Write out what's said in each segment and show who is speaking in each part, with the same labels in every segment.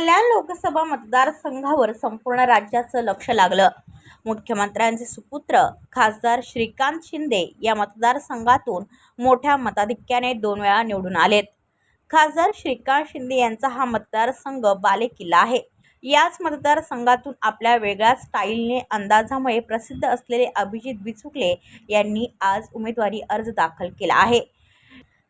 Speaker 1: कल्याण लोकसभा मतदारसंघावर संपूर्ण राज्याचं लक्ष लागलं. मुख्यमंत्र्यांचे सुपुत्र खासदार श्रीकांत शिंदे या मतदारसंघातून मोठ्या मताधिक्याने दोन वेळा निवडून आलेत. खासदार श्रीकांत शिंदे यांचा हा मतदारसंघ बालेकिल्ला आहे. याच मतदारसंघातून आपल्या वेगळ्या स्टाईलने अंदाजामुळे प्रसिद्ध असलेले अभिजित बिचुकले यांनी आज उमेदवारी अर्ज दाखल केला आहे.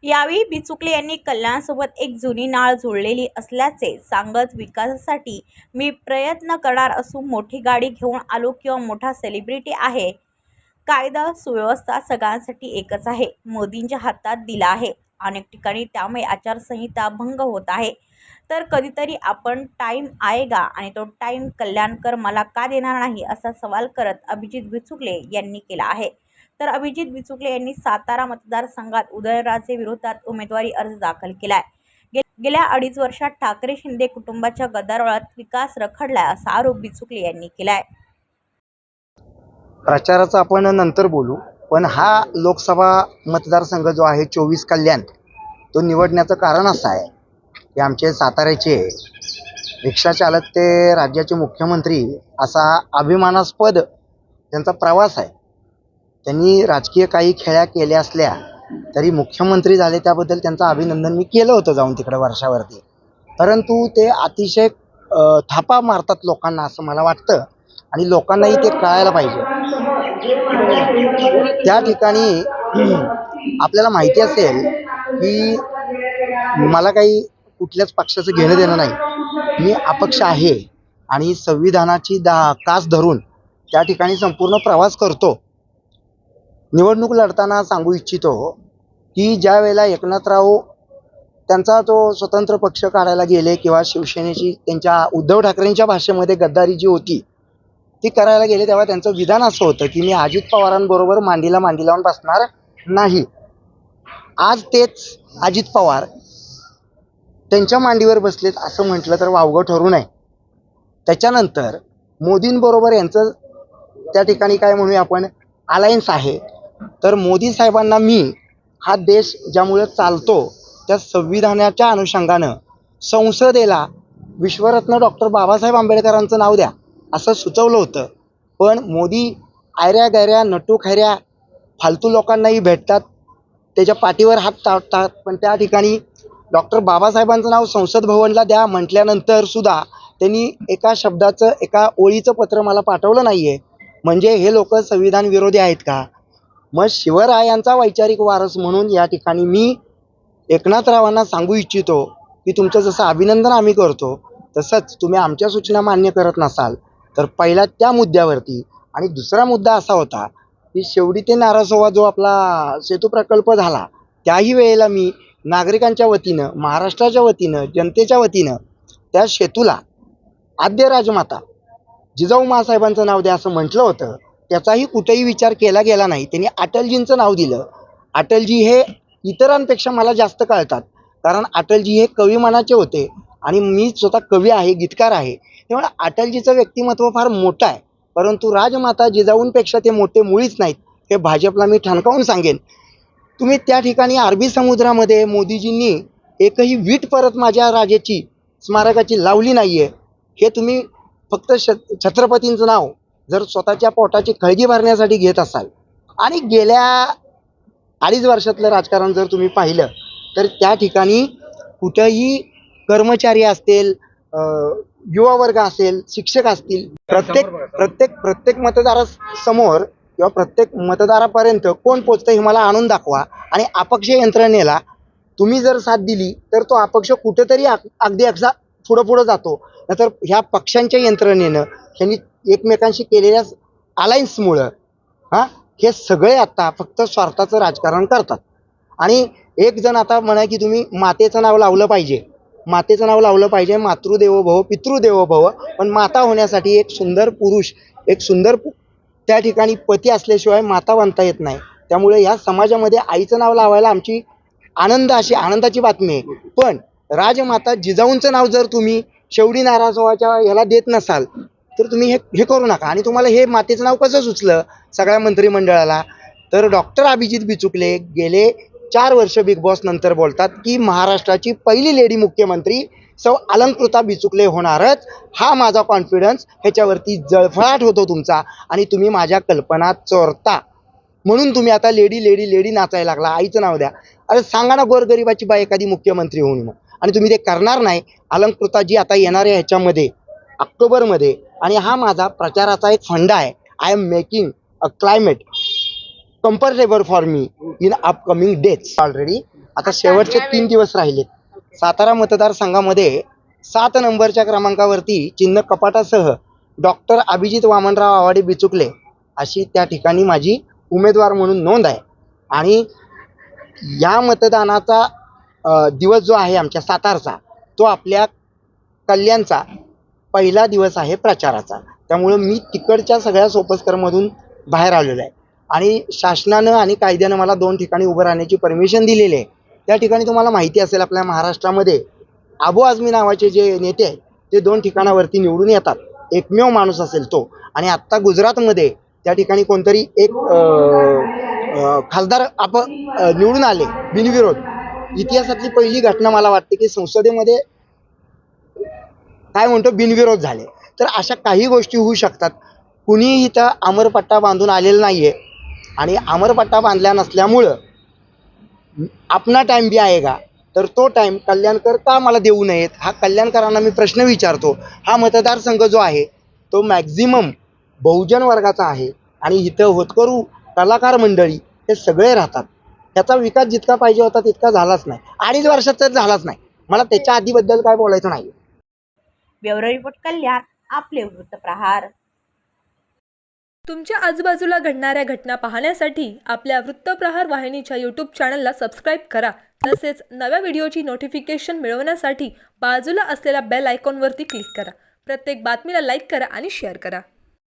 Speaker 1: यावेळी बिचुकले यांनी कल्याणसोबत एक जुनी नाळ जोडलेली असल्याचे सांगत विकासासाठी मी प्रयत्न करणार असून मोठी गाडी घेऊन आलो किंवा मोठा सेलिब्रिटी आहे. कायदा सुव्यवस्था सगळ्यांसाठी एकच आहे. मोदींच्या हातात दिला आहे. अनेक ठिकाणी त्यामुळे आचारसंहिता भंग होत आहे. तर कधीतरी आपण टाईम आएगा आणि तो टाईम कल्याणकर मला का देणार नाही? असा सवाल करत अभिजित बिचुकले यांनी केला आहे. तर अभिजित बिचुकले यांनी सातारा मतदारसंघात उदयनराजे विरोधात उमेदवारी अर्ज दाखल केलाय. आहे गेल्या अडीच वर्षात ठाकरे शिंदे कुटुंबाच्या गदारोळात विकास रखडलाय असा आरोप बिचुकले यांनी केलाय.
Speaker 2: प्रचाराचा आपण नंतर बोलू पण हा लोकसभा मतदारसंघ जो आहे चोवीस कल्याण तो निवडण्याचं कारण असं आहे की आमचे साताऱ्याचे रिक्षा चालक ते राज्याचे मुख्यमंत्री असा अभिमानास्पद त्यांचा प्रवास आहे. त्यांनी राजकीय काही खेळ्या केल्या असल्या तरी मुख्यमंत्री झाले त्याबद्दल त्यांचं अभिनंदन मी केलं होतं जाऊन तिकडे वर्षावरती. परंतु ते अतिशय थापा मारतात लोकांना असं मला वाटतं आणि लोकांनाही ते कळायला पाहिजे. त्या ठिकाणी आपल्याला माहिती असेल की मला काही कुठल्याच पक्षाचं घेणं देणं नाही. मी अपक्ष आहे आणि संविधानाची दा कास धरून त्या ठिकाणी संपूर्ण प्रवास करतो. निवडणूक लढताना सांगू इच्छितो की ज्या वेळेला एकनाथराव त्यांचा तो स्वतंत्र पक्ष काढायला गेले किंवा शिवसेनेची त्यांच्या उद्धव ठाकरेंच्या भाषेमध्ये गद्दारी जी होती ती करायला गेले तेव्हा त्यांचं विधान असं होतं की मी अजित पवारांबरोबर मांडीला मांडी लावून बसणार नाही. आज तेच अजित पवार त्यांच्या मांडीवर बसलेत असं म्हटलं तर वावगं ठरू नये. त्याच्यानंतर मोदींबरोबर यांचं त्या ठिकाणी काय म्हणूया आपण अलायन्स आहे. तर मोदी साहेबांना मी हा देश ज्यामुळे चालतो त्या संविधानाच्या अनुषंगानं संसदेला विश्वरत्न डॉक्टर बाबासाहेब आंबेडकरांचं नाव द्या असं सुचवलं होतं. पण मोदी आयऱ्या गैऱ्या नटू खैऱ्या फालतू लोकांनाही भेटतात त्याच्या पाठीवर हात टाकतात पण त्या ठिकाणी डॉक्टर बाबासाहेबांचं नाव संसद भवनला द्या म्हटल्यानंतर सुद्धा त्यांनी एका शब्दाचं एका ओळीचं पत्र मला पाठवलं नाही आहे म्हणजे हे लोक संविधान विरोधी आहेत का? मग शिवरायांचा वैचारिक वारस म्हणून या ठिकाणी मी एकनाथरावांना सांगू इच्छितो की तुमचं जसं अभिनंदन आम्ही करतो तसंच तुम्ही आमच्या सूचना मान्य करत नसाल तर पहिला त्या मुद्द्यावरती. आणि दुसरा मुद्दा असा होता की शेवटी ते नारासोवा जो आपला सेतू प्रकल्प झाला त्याही वेळेला मी नागरिकांच्या वतीनं महाराष्ट्राच्या वतीनं जनतेच्या वतीनं त्या सेतूला आद्य राजमाता जिजाऊ मासाहेबांचं नाव द्या असं म्हटलं होतं. त्याचाही कुठेही विचार केला गेला नाही. त्यांनी अटलजींचं नाव दिलं. अटलजी हे इतरांपेक्षा मला जास्त कळतात. कारण अटलजी हे कवी मनाचे होते आणि मी स्वतः कवी आहे गीतकार आहे. त्यामुळे अटलजीचं व्यक्तिमत्व फार मोठं आहे. परंतु राजमाता जिजाऊंपेक्षा ते मोठे मुळीच नाहीत. हे भाजपला मी ठणकावून सांगेन. तुम्ही त्या ठिकाणी अरबी समुद्रामध्ये मोदीजींनी एकही वीट परत माझ्या राजाची स्मारकाची लावली नाही आहे हे तुम्ही फक्त श छत्रपतींचं नाव जर स्वतःच्या पोटाची खळगी भरण्यासाठी घेत असाल आणि गेल्या अडीच वर्षातलं राजकारण जर तुम्ही पाहिलं तर त्या ठिकाणी कुठंही कर्मचारी असतील युवा वर्ग असेल शिक्षक असतील प्रत्येक प्रत्येक प्रत्येक मतदारासमोर किंवा प्रत्येक मतदारापर्यंत कोण पोचतं हे मला आणून दाखवा आणि अपक्ष यंत्रणेला तुम्ही जर साथ दिली तर तो अपक्ष कुठेतरी अगदी असा पुढं पुढं जातो. नाहीतर ह्या पक्षांच्या यंत्रणेनं त्यांनी एकमेकांशी केलेल्या अलायन्समुळं हां हे सगळे आता फक्त स्वार्थाचं राजकारण करतात. आणि एक जण आता म्हणा की तुम्ही मातेचं नाव लावलं पाहिजे. मातेचं नाव लावलं पाहिजे मातृदेवो भव पितृदेवो भव पण माता होण्यासाठी एक सुंदर पुरुष एक सुंदर त्या ठिकाणी पती असल्याशिवाय माता बांधता येत नाही. त्यामुळे या समाजामध्ये आईचं नाव लावायला आमची आनंद अशी आनंदाची बातमी आहे. पण राजमाता जिजाऊंचं नाव जर तुम्ही शेवडी नाराजोबाच्या ह्याला देत नसाल तर तुम्ही हे हे करू नका. आणि तुम्हाला हे मातेचं नाव कसं सुचलं? सगळ्या मंत्रिमंडळाला. तर डॉक्टर अभिजित बिचुकले गेले चार वर्ष बिग बॉस नंतर बोलतात की महाराष्ट्राची पहिली लेडी मुख्यमंत्री सौ अलंकृता बिचुकले होणारच. हा माझा कॉन्फिडन्स ह्याच्यावरती जळफळाट होतो तुमचा आणि तुम्ही माझ्या कल्पना चोरता. म्हणून तुम्ही आता लेडी लेडी लेडी नाचायला लागला. आईचं नाव द्या. अरे सांगा ना गोरगरिबाची बाई एखादी मुख्यमंत्री होऊन मग. आणि तुम्ही ते करणार नाही अलंकृता जी आता येणाऱ्या ह्याच्यामध्ये ऑक्टोबरमध्ये आणि हा माझा प्रचाराचा एक फंडा आहे. I am making a climate comfortable for me in upcoming dates already आता शेवटचे तीन दिवस राहिले. सातारा मतदारसंघामध्ये सात नंबरच्या क्रमांकावरती चिन्ह कपाटासह डॉक्टर अभिजित वामनराव आवाडे बिचुकले अशी त्या ठिकाणी माझी उमेदवार म्हणून नोंद आहे. आणि या मतदानाचा दिवस जो आहे आमच्या सातारचा तो आपल्या कल्याणचा पहिला दिवस आहे प्रचाराचा. त्यामुळं मी तिकडच्या सगळ्या सोपस्करमधून बाहेर आलेलो आहे. आणि शासनानं आणि कायद्यानं मला दोन ठिकाणी उभं राहण्याची परमिशन दिलेली आहे. त्या ठिकाणी तुम्हाला माहिती असेल आपल्या महाराष्ट्रामध्ये आबू आझमी नावाचे जे नेते आहेत ते दोन ठिकाणावरती निवडून येतात. एकमेव माणूस असेल तो. आणि आत्ता गुजरातमध्ये त्या ठिकाणी कोणतरी एक खासदार आप निवडून आले बिनविरोध. इतिहासातली पहिली घटना मला वाटते की संसदेमध्ये काय म्हणतो बिनविरोध झाले. तर अशा काही गोष्टी होऊ शकतात. कुणीही इथं अमरपट्टा बांधून आलेला नाही आहे आणि अमरपट्टा बांधल्या नसल्यामुळं आपला टाईम बी आहे का? तर तो टाईम कल्याणकर का मला देऊ नयेत? हा कल्याणकरांना मी प्रश्न विचारतो. हा मतदारसंघ जो आहे तो मॅक्झिमम बहुजन वर्गाचा आहे. आणि इथं होतकरू कलाकार मंडळी हे सगळे राहतात. त्याचा विकास जितका पाहिजे होता तितका झालाच नाही. अडीच वर्षात तर झालाच नाही. मला त्याच्या आधीबद्दल काय बोलायचं नाही
Speaker 1: ब्युरो रिपोर्ट कल्याण आपले वृत्तप्रहार
Speaker 3: तुमच्या आजूबाजूला घडणाऱ्या घटना पाहण्यासाठी आपल्या वृत्तप्रहार वाहिनीच्या यूट्यूब चॅनलला सबस्क्राईब करा. तसेच नव्या व्हिडिओची नोटिफिकेशन मिळवण्यासाठी बाजूला असलेल्या बेल आयकॉनवरती क्लिक करा. प्रत्येक बातमीला लाईक करा आणि शेअर करा.